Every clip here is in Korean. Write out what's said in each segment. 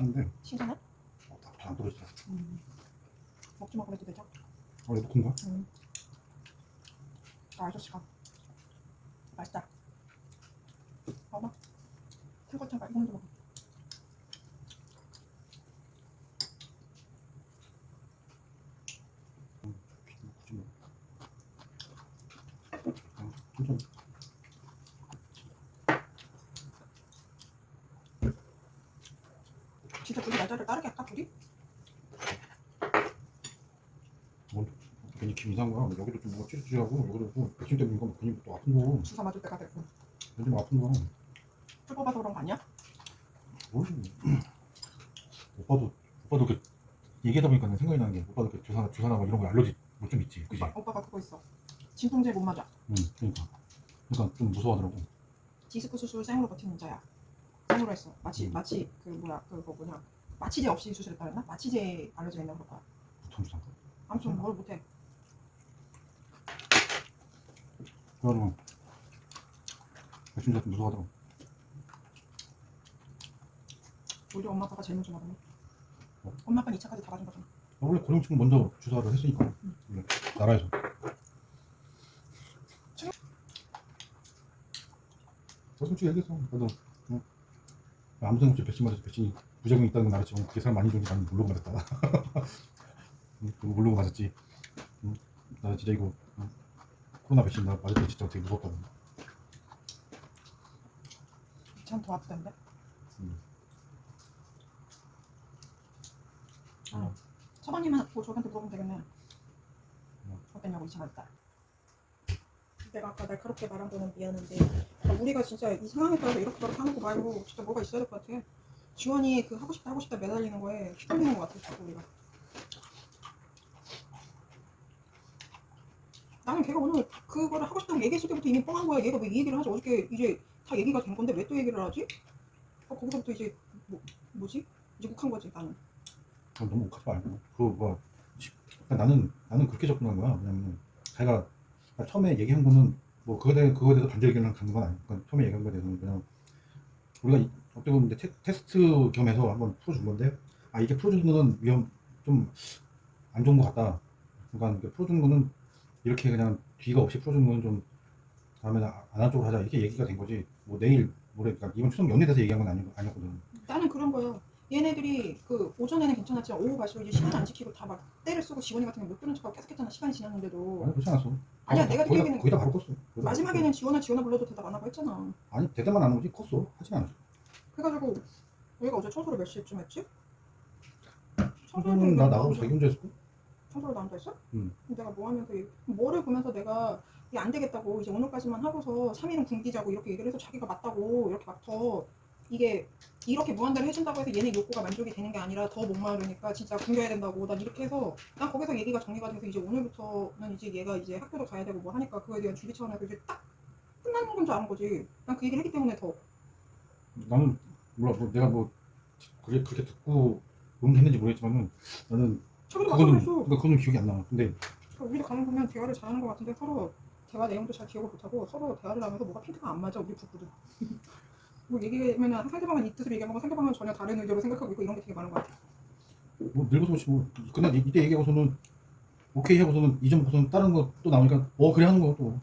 땄는데 신선해? 어, 다안 떨어지더라. 음. 먹지 마 그래도 되죠? 어, 얘 놓은가? 음. 아, 아저씨가 맛있다. 봐봐. 설거지가 이거 먼저 먹어. 먹지 뭐. 어, 천천히. 날짜를 따르게 할까 둘이? 뭐, 괜히 기분 이상한 거야. 여기도 좀 뭐가 찌릿찌릿하고 여기도 뭐 백신 때문에 이거 괜히 또 아픈 거. 주사 맞을 때가 됐고. 요즘 아픈 거. 풀 뽑아서 그런 거 아니야? 모르지. 오빠도 오빠도 이렇게 얘기하다 보니까 생각이 나는 게 오빠도 이렇게 주사 주사나 뭐 이런 거 알러지 뭐 좀 있지, 그지? 오빠, 오빠가 그거 있어. 진통제 못 맞아. 응, 그러니까. 그러니까 좀 무서워하더라고. 디스크 수술 생으로 버티는 자야. 생으로 했어. 마치 음. 마치 그 뭐야 그거 뭐냐 마취제 없이 수술했다 했나? 마취제 알러지가 있나 그럴 거야. 주사. 아무튼 뭘 못해. 그래가지고 백신 좀 무서워하더라고. 우리 엄마 아빠가 제일 먼저 맞았네. 어? 엄마 아빠는 2차까지 다 맞은 거잖아. 원래 고령층 먼저 주사를 했으니까 원래 나라에서. 저 솔직히 얘기했어. 나도 어, 아무 생각 없이 백신 맞아서 백신이 부작용이 있다는 건 알았지만 그게 사람 많이 죽는 건 모르고 맞았다. 모르고 맞았지. 응, 나 진짜 이거 응, 코로나 백신 나 맞을 때 진짜 되게 무섭다고. 참더 아프던데. 응. 아, 서방님한테 뭐 저한테 물어보면 되겠네. 어땠냐고 2차 맞을 때. 내가 아까 날카롭게 말한 거는 미안한데 아, 우리가 진짜 이 상황에 따라서 이렇게 저렇게 하는 거 말고 진짜 뭐가 있어야 될 것 같아. 지원이 그 하고 싶다 하고 싶다 매달리는 거에 휘둘리는 것 같아 자꾸 우리가. 나는 걔가 오늘 그거를 하고 싶다고 얘기했을 때부터 이미 뻥한 거야. 얘가 왜 이 얘기를 하지? 어저께 이제 다 얘기가 된 건데 왜 또 얘기를 하지? 어, 거기서부터 이제 뭐, 뭐지? 이제 욱한 거지 나는. 어, 너무 욱하지 말고 그뭐 나는 나는 그렇게 접근한 거야 왜냐면 자기가 처음에 얘기한 거는 뭐 그거에 대해 그거에 대해서 반대 의견을 갖는 건 아니고 그러니까 처음에 얘기한 거에 대해서는 그냥 우리가 이- 어떻게 보면 이제 테, 테스트 겸해서 한번 풀어준 건데 아 이게 풀어주는 거는 위험 좀 안 좋은 것 같다 그러니까 풀어주는 거는 이렇게 그냥 뒤가 없이 풀어주는 거는 좀 다음에는 안한 쪽으로 하자 이렇게 얘기가 된 거지 뭐 내일 모레 그러니까 이번 추석 연휴에 대해서 얘기한 건 아니, 아니었거든 나는 그런 거야. 얘네들이 그 오전에는 괜찮았지만 오후 갈수록 이제 시간 안 지키고 다 막 때를 쓰고 지원이 같은 게못 들은 척하고 계속 했잖아. 시간이 지났는데도. 아니 그렇지 않았어 아니야, 아, 내가 거의 다, 느끼기에는 거의 다 바로 다 마지막에는 지원아 지원아 불러도 대답 안 하고 했잖아. 아니 대답만 안 하고 컸어 하진 않았어 그래가지고 얘가 어제 청소를 몇 시쯤 했지? 청소는 나 나가고 자기 혼자 했을 청소를 나한테 했어? 응. 내가 뭐 하면서 얘- 뭐를 보면서 내가 이게 안 되겠다고 이제 오늘까지만 하고서 3일은 굶기자고 이렇게 얘기를 해서 자기가 맞다고 이렇게 막 더 이게 이렇게 무한대로 해준다고 해서 얘네 욕구가 만족이 되는 게 아니라 더 목마르니까 진짜 굶겨야 된다고 난 이렇게 해서 난 거기서 얘기가 정리가 돼서 이제 오늘부터는 이제 얘가 이제 학교도 가야 되고 뭐 하니까 그거에 대한 준비 차원에서 이제 딱 끝나는 건 줄 아는 거지 난 그 얘기를 했기 때문에 더 나는 몰라. 뭐 내가 뭐 그게 그렇게 듣고 응했는지 모르겠지만은 나는 그거는 그러니까 그거는 기억이 안 나. 근데 우리도 가만 보면 대화를 잘하는 것 같은데 서로 대화 내용도 잘 기억을 못하고 서로 대화를 하면서 뭐가 핑크가 안 맞아 우리 부부도. 뭐 얘기하면 상대방은 이 뜻으로 얘기하고 상대방은 전혀 다른 의도로 생각하고 있고 이런 게 되게 많은 것 같아 뭐 늙어서 뭐 그날 이- 이때 얘기하고서는 오케이 하고서는 이전 보고서는 다른 거 또 나오니까 어 그래 하는 거 또.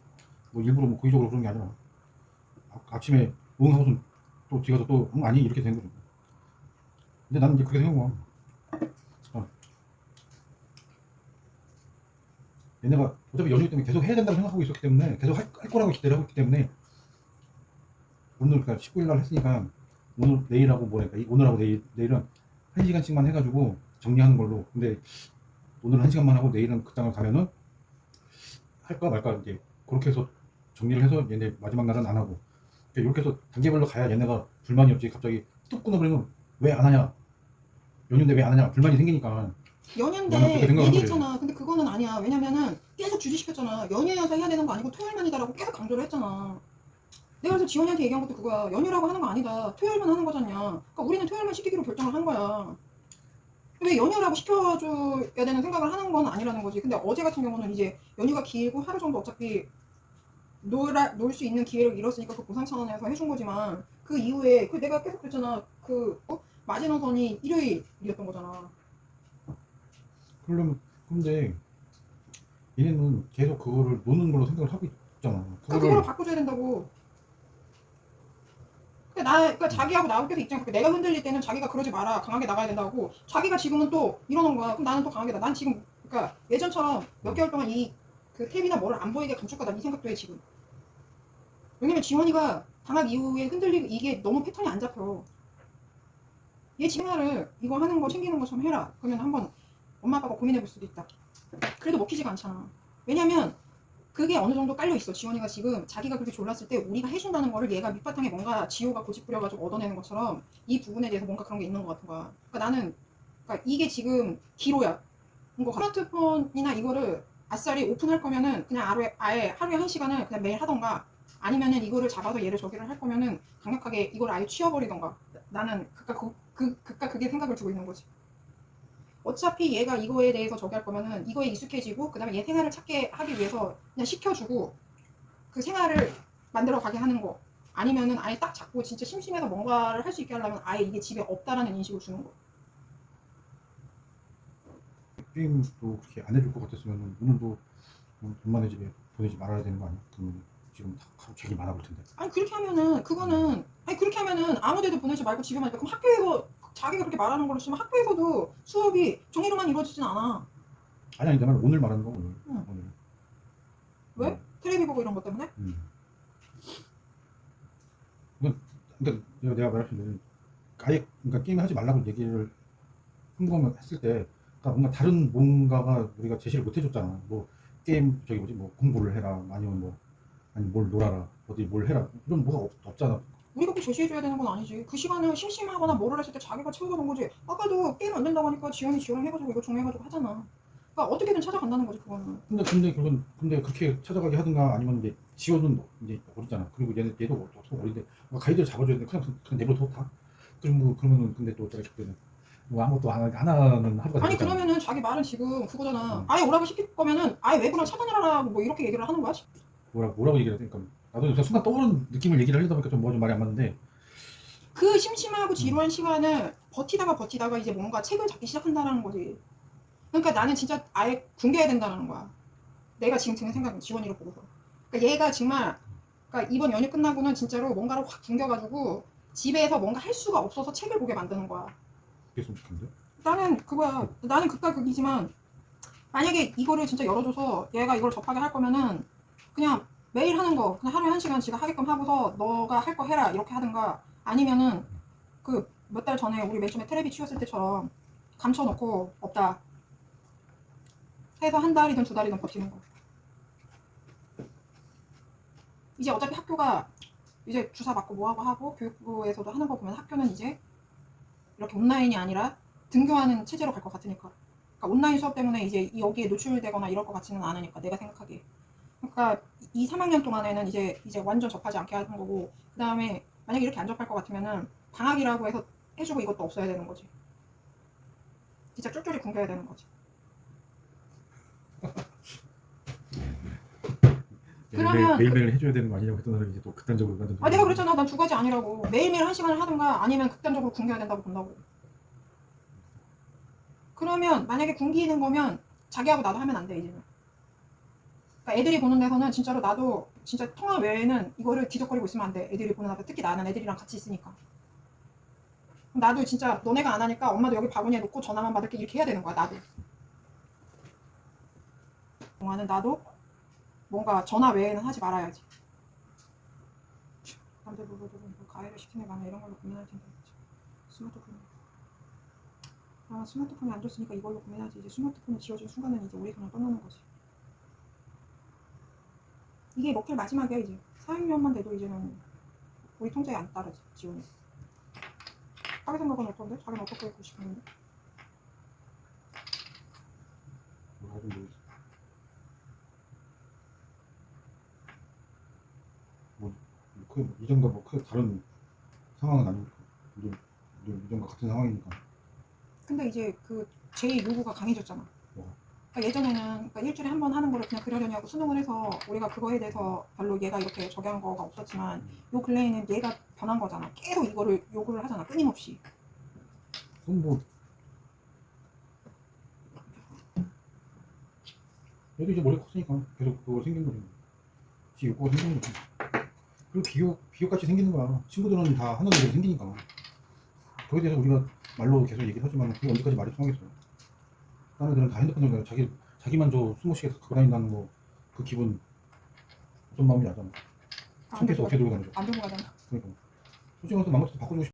뭐 일부러 뭐 고의적으로 그런 게 아니라. 아, 아침에 응 하고서 또 뒤가서 또 응 아니 이렇게 된 거죠. 근데 나는 이제 그렇게 거야. 어. 얘네가 어차피 연휴 때문에 계속 해야 된다고 생각하고 있었기 때문에 계속 할, 할 거라고 기대를 하고 있기 때문에 오늘 그러니까 19일 날 했으니까 오늘 내일하고 뭐랄까 이- 오늘하고 내일 내일은 한 시간씩만 해가지고 정리하는 걸로 근데 오늘은 한 시간만 하고 내일은 극장을 가면은 할까 말까 이제 그렇게 해서 정리를 해서 얘네 마지막 날은 안 하고 이렇게 해서 단계별로 가야 얘네가 불만이 없지. 갑자기 뚝 끊어버리면 왜 안 하냐? 연휴인데 왜 안 하냐? 불만이 생기니까. 연휴인데 얘기했잖아. 근데 그거는 아니야. 왜냐면은 계속 주지시켰잖아. 연휴여서 해야 되는 거 아니고 토요일만이다라고 계속 강조를 했잖아. 내가 그래서 지원이한테 얘기한 것도 그거야. 연휴라고 하는 거 아니다. 토요일만 하는 거잖냐. 그러니까 우리는 토요일만 시키기로 결정을 한 거야. 왜 연휴라고 시켜줘야 되는 생각을 하는 건 아니라는 거지. 근데 어제 같은 경우는 이제 연휴가 길고 하루 정도 어차피 놀아 놀 수 있는 기회를 잃었으니까 그 보상 차원에서 해준 거지만 그 이후에 그 내가 계속 그랬잖아 그 어? 마지노선이 일요일이었던 거잖아. 그러면 근데 얘네는 계속 그거를 노는 걸로 생각을 하고 있잖아. 그러니까 그거를 바꿔줘야 된다고. 그러니까 나, 그러니까 자기하고 나하고 입장 그러니까 내가 흔들릴 때는 자기가 그러지 마라 강하게 나가야 된다고. 자기가 지금은 또 이러는 거야. 그럼 나는 또 강하게 나. 난 지금 그러니까 예전처럼 몇 개월 동안 이그 탭이나 뭐를 안 보이게 감출 거다 이 생각도 해 지금. 왜냐면 지원이가 방학 이후에 흔들리고 이게 너무 패턴이 안 잡혀. 얘 지금을 이거 하는 거 챙기는 것처럼 해라. 그러면 한번 엄마 아빠가 고민해 볼 수도 있다. 그래도 먹히지가 않잖아. 왜냐면 그게 어느 정도 깔려 있어. 지원이가 지금 자기가 그렇게 졸랐을 때 우리가 해준다는 거를 얘가 밑바탕에 뭔가 지호가 고집 부려가지고 얻어내는 것처럼 이 부분에 대해서 뭔가 그런 게 있는 것 같은 거야. 그러니까 나는 그러니까 이게 지금 기로야. 이거 스마트폰이나 이거를 아싸리 오픈할 거면은 그냥 하루에 아예 하루에 한 시간을 그냥 매일 하던가 아니면은 이거를 잡아서 얘를 저기를 할 거면은 강력하게 이걸 아예 치워버리던가 나는 그까 그, 그 그까 그게 생각을 두고 있는 거지. 어차피 얘가 이거에 대해서 저기 할 거면은 이거에 익숙해지고 그 다음에 얘 생활을 찾게 하기 위해서 그냥 시켜주고 그 생활을 만들어 가게 하는 거 아니면은 아예 딱 잡고 진짜 심심해서 뭔가를 할 수 있게 하려면 아예 이게 집에 없다라는 인식을 주는 거. 게임도 그렇게 안 해줄 것 같았으면 오늘도 엄마네 집에 보내지 말아야 되는 거 아니야? 지금 책이 많아 볼 텐데. 아니 그렇게 하면은 그거는 아니 그렇게 하면은 아무데도 보내지 말고 집에만 있다. 그럼 학교에서 자기가 그렇게 말하는 걸로 치면 학교에서도 수업이 종이로만 이루어지진 않아. 아니 아니 내 말은 오늘 말하는 거 오늘. 응. 오늘. 왜? 테레비 보고 이런 것 때문에? 음. 그러니까 그러니까 내가 내가 말할 때는 아예 그러니까 게임 하지 말라고 얘기를 한 거면 했을 때 그러니까 뭔가 다른 뭔가가 우리가 제시를 못 해줬잖아. 뭐 게임 저기 뭐지 뭐 공부를 해라 아니면 뭐 아니 뭘 놀아라 어디 뭘 해라 이런 뭐가 없, 없잖아. 우리가 꼭 제시해줘야 되는 건 아니지. 그 시간을 심심하거나 뭐를 했을 때 자기가 채워가는 거지. 아까도 게임 안 된다고 하니까 지원이 지원을 해가지고 이거 정해가지고 하잖아. 그러니까 어떻게든 찾아간다는 거지 그거는. 근데 근데 그건 근데 그렇게 찾아가게 하든가 아니면 이제 지원은 이제 어리잖아. 그리고 얘는 얘도 또 어린데 뭔가 가이드를 잡아줘야 돼. 그냥 그냥 내버려 다. 그럼 뭐 그러면은 근데 또 저기 때는 뭐 아무것도 안 하는 하나는 하루가 아니. 그러면은 자기 말은 지금 그거잖아. 음. 아예 오라고 시킬 거면은 아예 외부랑 차단해라라고 뭐 이렇게 얘기를 하는 거야. 뭐라 뭐라고 얘기를 되니까 나도 그냥 순간 떠오르는 느낌을 얘기를 하려다 보니까 좀뭐좀 말이 안 맞는데 그 심심하고 지루한 시간을 버티다가 버티다가 이제 뭔가 책을 잡기 시작한다는 거지. 그러니까 나는 진짜 아예 굶겨야 된다는 거야. 내가 지금 드는 생각은 지원이를 보고서. 그러니까 얘가 정말 그러니까 이번 연휴 끝나고는 진짜로 뭔가를 확 굶겨가지고 집에서 뭔가 할 수가 없어서 책을 보게 만드는 거야. 그랬으면 좋겠는데. 나는 그거야. 나는 극과 극이지만 만약에 이거를 진짜 열어줘서 얘가 이걸 접하게 할 거면은 그냥 매일 하는 거. 그냥 하루에 한 시간 지가 하게끔 하고서 너가 할 거 해라. 이렇게 하든가. 아니면은 그 몇 달 전에 우리 맨 처음에 테레비 치웠을 때처럼 감춰놓고 없다. 해서 한 달이든 두 달이든 버티는 거. 이제 어차피 학교가 이제 주사 맞고 뭐하고 하고 교육부에서도 하는 거 보면 학교는 이제 이렇게 온라인이 아니라 등교하는 체제로 갈 것 같으니까. 그러니까 온라인 수업 때문에 이제 이- 여기에 노출되거나 이럴 것 같지는 않으니까 내가 생각하기에. 그러니까 이 3학년 동안에는 이제 이제 완전 접하지 않게 하는 거고 그 다음에 만약에 이렇게 안 접할 것 같으면은 방학이라고 해서 해주고 이것도 없어야 되는 거지. 진짜 쫄쫄이 굶겨야 되는 거지. 그러면 매일 매일 해줘야 되는 거 아니냐고 했던 사람이 이제 또 극단적으로 가든. 아 내가 그랬잖아. 난 두 가지 아니라고. 매일매일 한 시간을 하든가 아니면 극단적으로 굶겨야 된다고 본다고. 그러면 만약에 굶기는 거면 자기하고 나도 하면 안 돼 이제는. 그러니까 애들이 보는 데서는 진짜로 나도 진짜 통화 외에는 이거를 뒤적거리고 있으면 안 돼. 애들이 보는 앞에 특히 나는 애들이랑 같이 있으니까. 나도 진짜 너네가 안 하니까 엄마도 여기 바구니에 놓고 전화만 받을게 이렇게 해야 되는 거야 나도. 동안은 나도 뭔가 전화 외에는 하지 말아야지. 남자분들은 뭐 가해를 시키는 거나 이런 걸로 고민할 텐데 스마트폰 아 스마트폰이 안 좋으니까 이걸로 고민하지 이제 스마트폰이 지워진 순간은 이제 우리 그냥 떠나는 거지 이게 먹힐 마지막이야 이제 4, 6년만 돼도 이제는 우리 통제에 안 따르지 지원이 자기 생각은 어떤데? 자기는 어떻게 했고 싶은데? 뭐 하든 모르겠어. 뭐, 그 이전과 뭐 크게 다른 상황은 아니니까. 우리 이전과 같은 상황이니까. 근데 이제 그제 요구가 강해졌잖아. 그러니까 예전에는 그러니까 일주일에 한 번 하는 거를 그냥 그러려냐고 수능을 해서 우리가 그거에 대해서 별로 얘가 이렇게 저기 한 거가 없었지만 요 근래에는 얘가 변한 거잖아. 계속 이거를 요구를 하잖아. 끊임없이. 그건 뭐 얘도 이제 머리가 컸으니까 계속 그거 생긴 거지 지 욕구가 생기는 거지 그리고 비교 비교같이 생기는 거야 친구들은 다 하는 일이 생기니까 그거에 대해서 우리가 말로 계속 얘기를 하지만 그게 언제까지 말이 통하겠어 다른 애들은 다 핸드폰 정도 자기 자기만 저 숨을 쉬게 갖고 다닌다는 거 그 기분 어떤 마음인지 알잖아. 안 창피해서 들고 어떻게 들고 가- 다니죠? 안 들고 가잖아. 그러니까. 솔직히 말해서 망가져서 바꿔주고 싶